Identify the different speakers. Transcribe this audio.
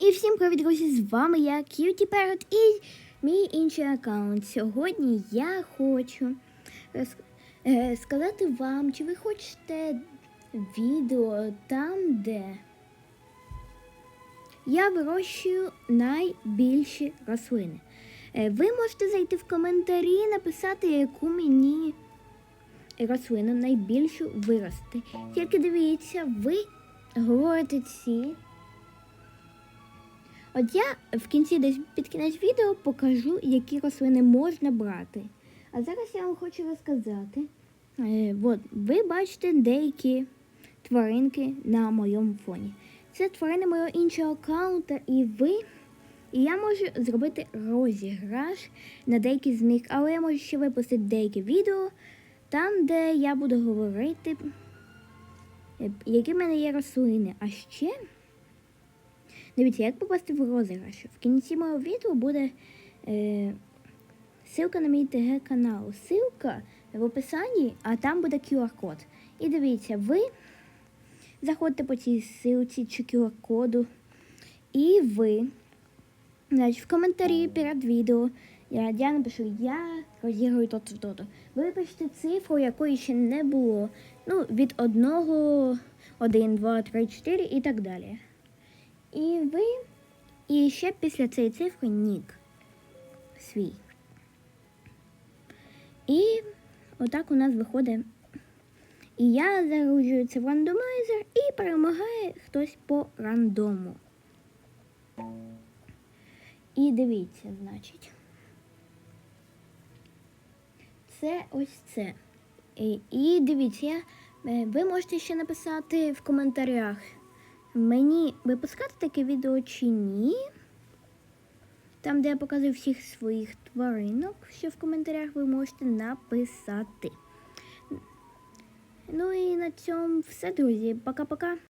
Speaker 1: І всім привіт, друзі! З вами я Cutie Parrot і мій інший аккаунт. Сьогодні я хочу е, сказати вам, чи ви хочете відео там, де я вирощую найбільші рослини. Е, ви можете зайти в коментарі і написати, яку мені рослину найбільшу вирости. Тільки дивіться, ви говорите ці. От я в кінці десь під кінець відео покажу, які рослини можна брати. А зараз я вам хочу розказати. Е, от, ви бачите деякі тваринки на моєму фоні. Це тварини мого іншого аккаунта, і ви. І я можу зробити розіграш на деякі з них, але я можу ще випустити деякі відео, там, де я буду говорити, е, які в мене є рослини. А ще. Дивіться, як попасти в розіграш. В кінці мого відео буде е, ссылка на мій ТГ канал. Ссылка в описанні, а там буде QR-код. І дивіться, ви заходите по цій ссылці чи QR-коду, і ви, значить, в коментарі перед відео, я, я напишу, я розіграю то-то, то-то. Ви пишете цифру, якої ще не було. Ну, від одного, один, два, три, чотири і так далі. І ви. І ще після цієї цифри нік свій. І отак у нас виходить. І я загружую це в рандомайзер і перемагає хтось по рандому. І дивіться, значить. Це ось це. І, і дивіться, е, ви можете ще написати в коментарях мені випускати таке відео чи ні. Там, де я показую всіх своїх тваринок, що в коментарях ви можете написати. Ну і на цьому все, друзі. Пока-пока.